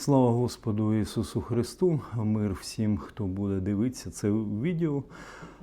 Слава Господу Ісусу Христу! Мир всім, хто буде дивитися це відео.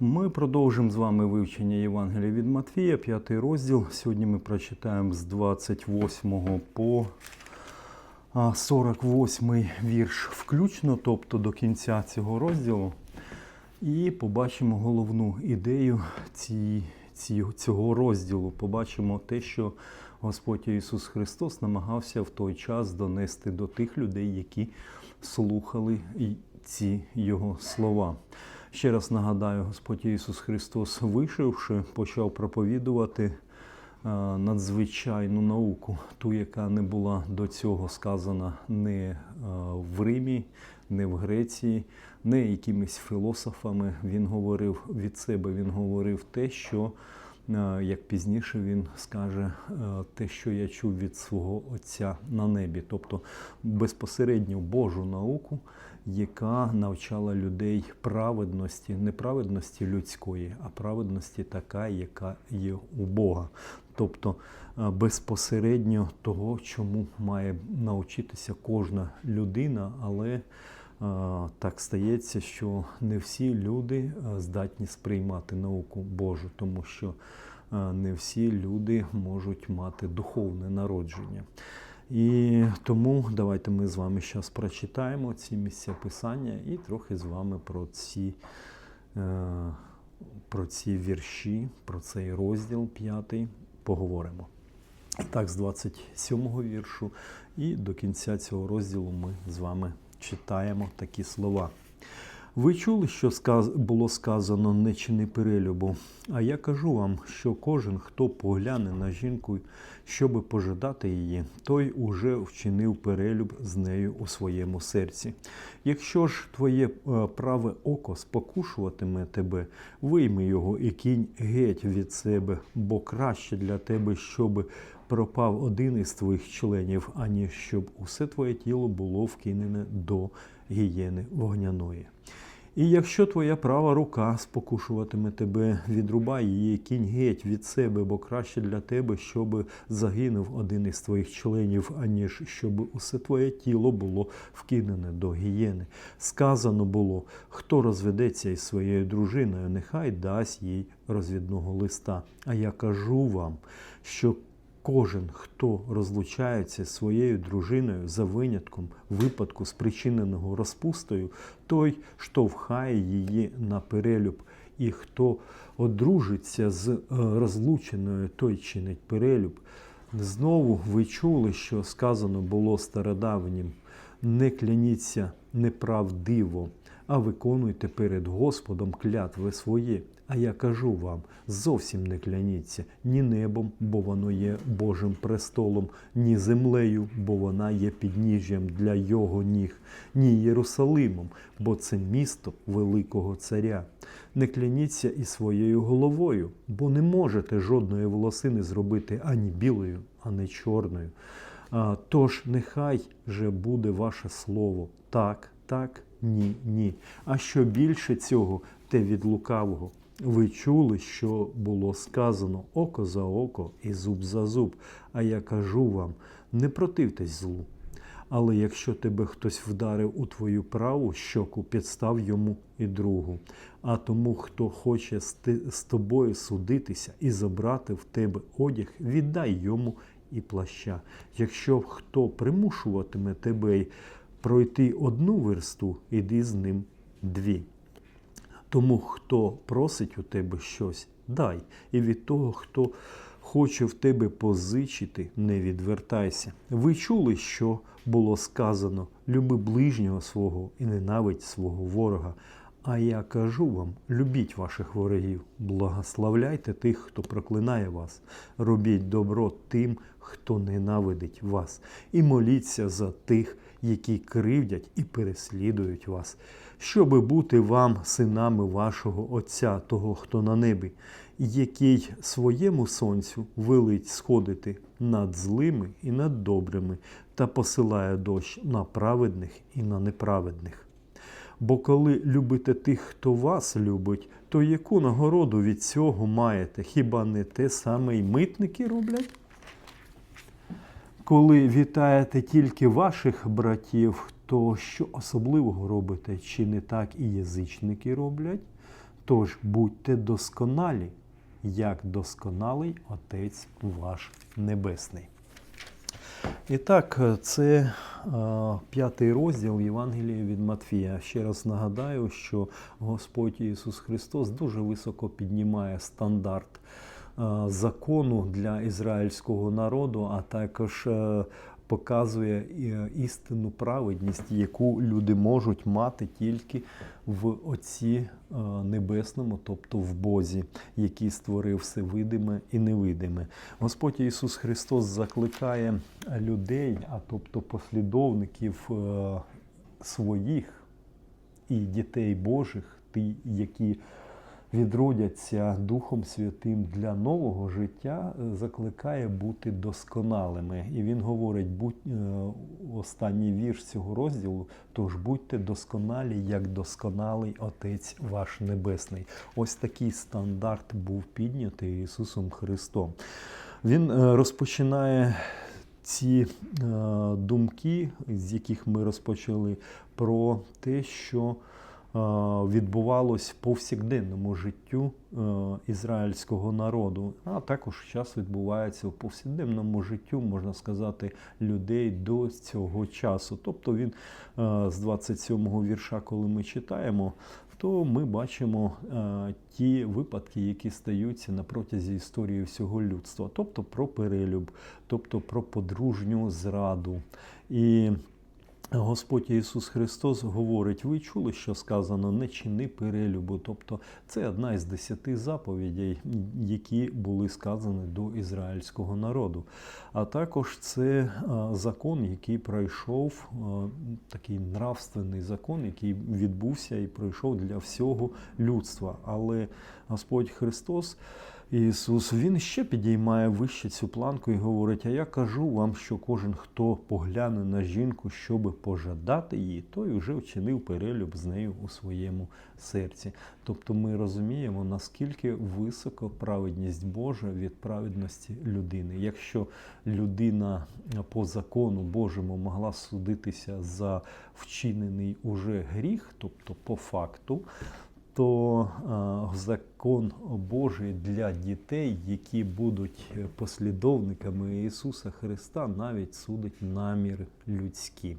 Ми продовжимо з вами вивчення Євангелія від Матвія, п'ятий розділ. Сьогодні ми прочитаємо з 28 по 48 вірш включно, тобто до кінця цього розділу. І побачимо головну ідею ці, ці, цього розділу. Побачимо те, що Господь Ісус Христос намагався в той час донести до тих людей, які слухали ці Його слова. Ще раз нагадаю, Господь Ісус Христос, вийшовши, почав проповідувати е, надзвичайну науку, ту, яка не була до цього сказана не в Римі, не в Греції, не якимись філософами. Він говорив від себе, він говорив те, що е, як пізніше він скаже е, те, що я чув від свого Отця на небі, тобто безпосередньо Божу науку, яка навчала людей праведності, не праведності людської, а праведності така, яка є у Бога. Тобто е, безпосередньо того, чому має навчитися кожна людина, але так стається, що не всі люди е, здатні сприймати науку Божу, тому що е, не всі люди можуть мати духовне народження. І тому давайте ми з вами зараз прочитаємо ці місця писання і трохи з вами про ці, е, про ці вірші, про цей розділ п'ятий поговоримо. Так, з 27 віршу і до кінця цього розділу ми з вами читаємо такі слова. Ви чули, що було сказано не чини перелюбу. А я кажу вам, що кожен, хто погляне на жінку, щоби пожидати її, той уже вчинив перелюб з нею у своєму серці. Якщо ж твоє е, праве око спокушуватиме тебе, вийми його і кінь геть від себе, бо краще для тебе, щоб пропав один із твоїх членів, аніж щоб усе твоє тіло було вкинене до гієни вогняної. І якщо твоя права рука спокушуватиме тебе, відрубай її, кінь геть від себе, бо краще для тебе, щоб загинув один із твоїх членів, аніж щоб усе твоє тіло було вкинене до гієни. Сказано було: хто розведеться із своєю дружиною, нехай дасть їй розвідного листа. А я кажу вам, що Кожен, хто розлучається зі своєю дружиною за винятком випадку, спричиненого розпустою, той штовхає її на перелюб, і хто одружиться з е, розлученою, той чинить перелюб. Знову ви чули, що сказано було стародавнім: не кляніться неправдиво, а виконуйте перед Господом клятви своє. А я кажу вам, зовсім не кляніться ні небом, бо воно є Божим престолом, ні землею, бо вона є підніжжям для його ніг, ні Єрусалимом, бо це місто великого царя. Не кляніться і своєю головою, бо не можете жодної волосини зробити ані білою, ані чорною. Тож нехай же буде ваше слово так, так, ні, ні. А що більше цього, те від лукавого. Ви чули, що було сказано око за око і зуб за зуб. А я кажу вам: не противтесь злу. Але якщо тебе хтось вдарив у твою праву щоку, підстав йому і другу. А тому, хто хоче з тобою судитися і забрати в тебе одяг, віддай йому і плаща. Якщо хто примушуватиме тебе пройти одну версту, іди з ним дві. Тому хто просить у тебе щось, дай, і від того, хто хоче в тебе позичити, не відвертайся. Ви чули, що було сказано: люби ближнього свого і ненавидь свого ворога. А я кажу вам: любіть ваших ворогів, благословляйте тих, хто проклинає вас, робіть добро тим, хто ненавидить вас, і моліться за тих, які кривдять і переслідують вас, щоби бути вам синами вашого Отця, того, хто на небі, який своєму сонцю велить сходити над злими і над добрими, та посилає дощ на праведних і на неправедних. Бо коли любите тих, хто вас любить, то яку нагороду від цього маєте? Хіба не те саме й митники роблять? коли вітаєте тільки ваших братів, то що особливого робите? Чи не так і язичники роблять? Тож будьте досконалі, як досконалий Отець ваш Небесний. І так, це е, п'ятий розділ Євангелія від Матфія. Ще раз нагадаю, що Господь Ісус Христос дуже високо піднімає стандарт е, закону для ізраїльського народу, а також е, показує е, істинну праведність, яку люди можуть мати тільки в Отці е, Небесному, тобто в Бозі, який створив все видиме і невидиме. Господь Ісус Христос закликає людей, а тобто послідовників е, своїх і дітей Божих, ті, які відродяться Духом Святим для нового життя, е, закликає бути досконалими. І він говорить, будь е, останній вірш цього розділу, тож будьте досконалі, як досконалий Отець ваш Небесний. Ось такий стандарт був піднятий Ісусом Христом. Він е, розпочинає ці думки, з яких ми розпочали, про те, що відбувалось в повсякденному життю е, ізраїльського народу, а також час відбувається в повсякденному життю, можна сказати, людей до цього часу. Тобто він е, з 27-го вірша, коли ми читаємо, то ми бачимо е, ті випадки, які стаються на протязі історії всього людства, тобто про перелюб, тобто про подружню зраду. І Господь Ісус Христос говорить: ви чули, що сказано, не чини перелюбу. Тобто це одна із десяти заповідей, які були сказані до ізраїльського народу. А також це закон, який пройшов, такий нравственний закон, який відбувся і пройшов для всього людства. Але Господь Христос. Ісус Він ще підіймає вище цю планку і говорить: А я кажу вам, що кожен, хто погляне на жінку, щоб пожадати її, той вже вчинив перелюб з нею у своєму серці. Тобто ми розуміємо, наскільки високо праведність Божа від праведності людини. Якщо людина по закону Божому могла судитися за вчинений уже гріх, тобто по факту то закон Божий для дітей, які будуть послідовниками Ісуса Христа, навіть судить намір людські.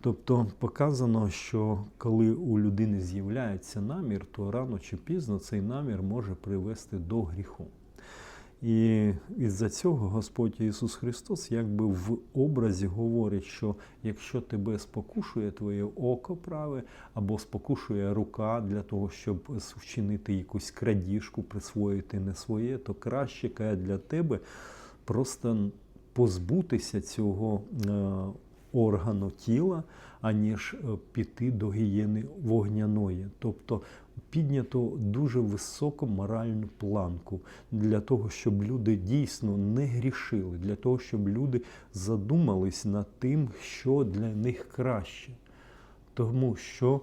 Тобто показано, що коли у людини з'являється намір, то рано чи пізно цей намір може привести до гріху. І із-за цього Господь Ісус Христос якби в образі говорить, що якщо тебе спокушує твоє око праве, або спокушує рука для того, щоб вчинити якусь крадіжку, присвоїти не своє, то краще каже для тебе просто позбутися цього органу тіла, аніж піти до гієни вогняної. Тобто піднято дуже високу моральну планку для того, щоб люди дійсно не грішили, для того, щоб люди задумались над тим, що для них краще. Тому що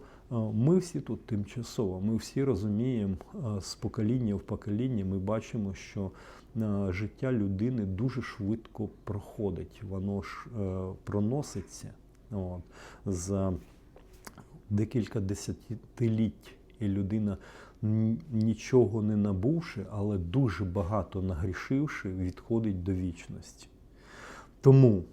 ми всі тут тимчасово, ми всі розуміємо з покоління в покоління, ми бачимо, що життя людини дуже швидко проходить, воно ж е, проноситься от, за декілька десятиліть і людина, нічого не набувши, але дуже багато нагрішивши, відходить до вічності. Тому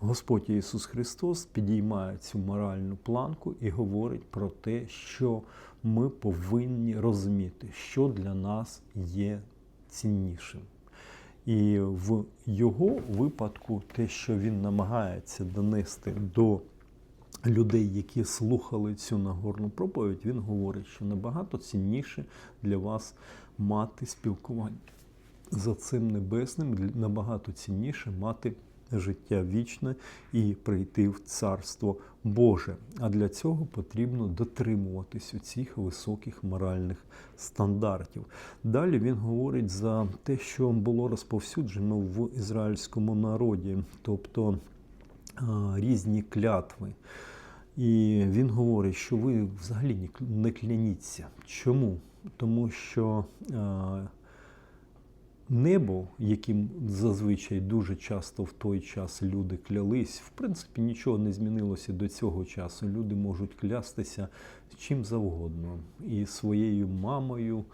Господь Ісус Христос підіймає цю моральну планку і говорить про те, що ми повинні розуміти, що для нас є ціннішим. І в його випадку, те, що він намагається донести до людей, які слухали цю нагорну проповідь, він говорить, що набагато цінніше для вас мати спілкування за цим небесним, набагато цінніше мати життя вічне і прийти в Царство Боже. А для цього потрібно дотримуватись у цих високих моральних стандартів. Далі він говорить за те, що було розповсюджено в ізраїльському народі, тобто різні клятви. І він говорить, що ви взагалі не кляніться. Чому? Тому що небо, яким зазвичай дуже часто в той час люди клялись, в принципі, нічого не змінилося до цього часу. Люди можуть клястися чим завгодно, і своєю мамою,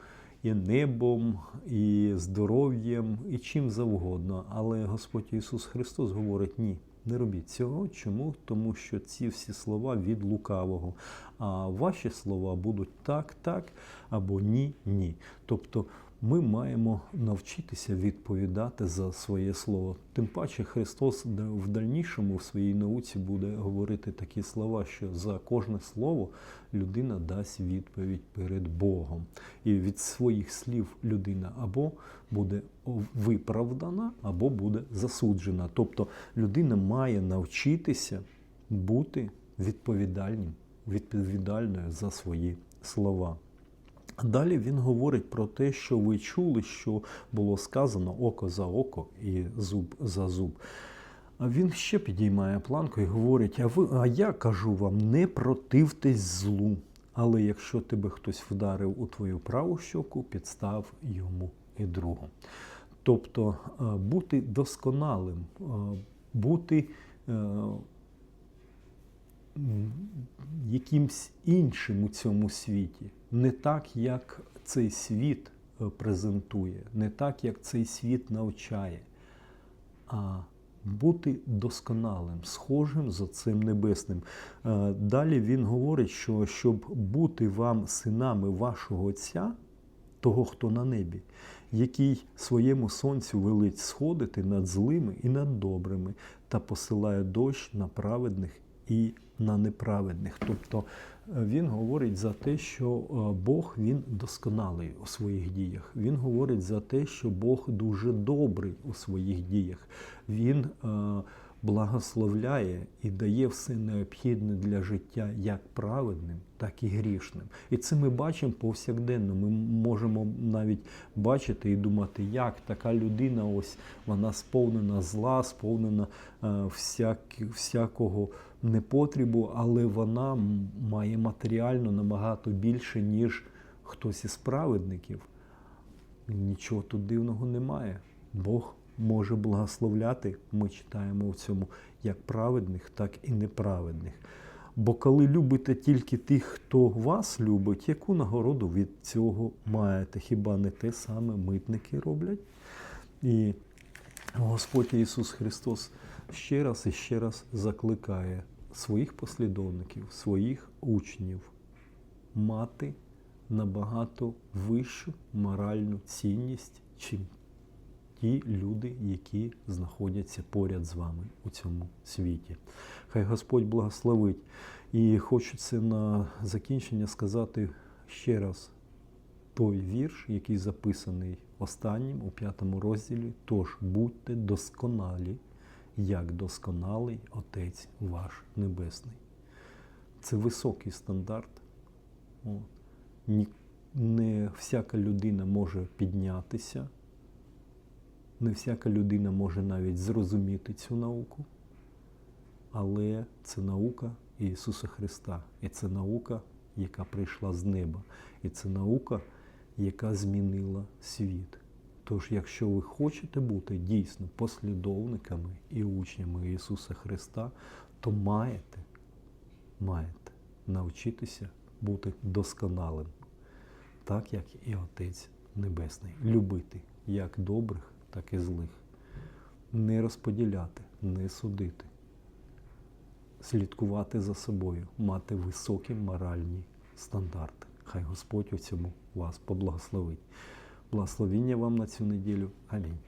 і небом, і здоров'ям, і чим завгодно. Але Господь Ісус Христос говорить ні. Не робіть цього. Чому? Тому що ці всі слова від лукавого. А ваші слова будуть так, так або ні, ні. Тобто ми маємо навчитися відповідати за своє слово. Тим паче Христос в дальнішому в своїй науці буде говорити такі слова, що за кожне слово людина дасть відповідь перед Богом. І від своїх слів людина або буде виправдана, або буде засуджена. Тобто людина має навчитися бути відповідальним, відповідальною за свої слова. Далі він говорить про те, що ви чули, що було сказано око за око і зуб за зуб. А він ще підіймає планку і говорить: а ви, а я кажу вам, не противтесь злу. Але якщо тебе хтось вдарив у твою праву щоку, підстав йому і другу. Тобто бути досконалим, бути якимсь іншим у цьому світі, не так, як цей світ е, презентує, не так, як цей світ навчає, а бути досконалим, схожим за цим небесним. Е, далі він говорить, що щоб бути вам синами вашого Отця, того, хто на небі, який своєму сонцю велить сходити над злими і над добрими, та посилає дощ на праведних і на неправедних. Тобто е, він говорить за те, що е, Бог він досконалий у своїх діях. Він говорить за те, що Бог дуже добрий у своїх діях. Він е, благословляє і дає все необхідне для життя як праведним, так і грішним. І це ми бачимо повсякденно. Ми можемо навіть бачити і думати, як така людина, ось вона сповнена зла, сповнена всяк, всякого непотрібу, але вона має матеріально набагато більше, ніж хтось із праведників. Нічого тут дивного немає. Бог може благословляти, ми читаємо в цьому як праведних, так і неправедних. Бо коли любите тільки тих, хто вас любить, яку нагороду від цього маєте? Хіба не те саме митники роблять? І Господь Ісус Христос ще раз і ще раз закликає своїх послідовників, своїх учнів мати набагато вищу моральну цінність, чим ті люди, які знаходяться поряд з вами у цьому світі. Хай Господь благословить. І хочеться на закінчення сказати ще раз той вірш, який записаний останнім у п'ятому розділі. Тож будьте досконалі як досконалий Отець ваш Небесний. Це високий стандарт. Не всяка людина може піднятися, не всяка людина може навіть зрозуміти цю науку, але це наука Ісуса Христа. І це наука, яка прийшла з неба. І це наука, яка змінила світ. Тож, якщо ви хочете бути дійсно послідовниками і учнями Ісуса Христа, то маєте, маєте навчитися бути досконалим, так як і Отець Небесний. Любити як добрих, так і злих. Не розподіляти, не судити, слідкувати за собою, мати високі моральні стандарти. Хай Господь у цьому вас поблагословить. Благословіння вам на цю неділю. Амінь.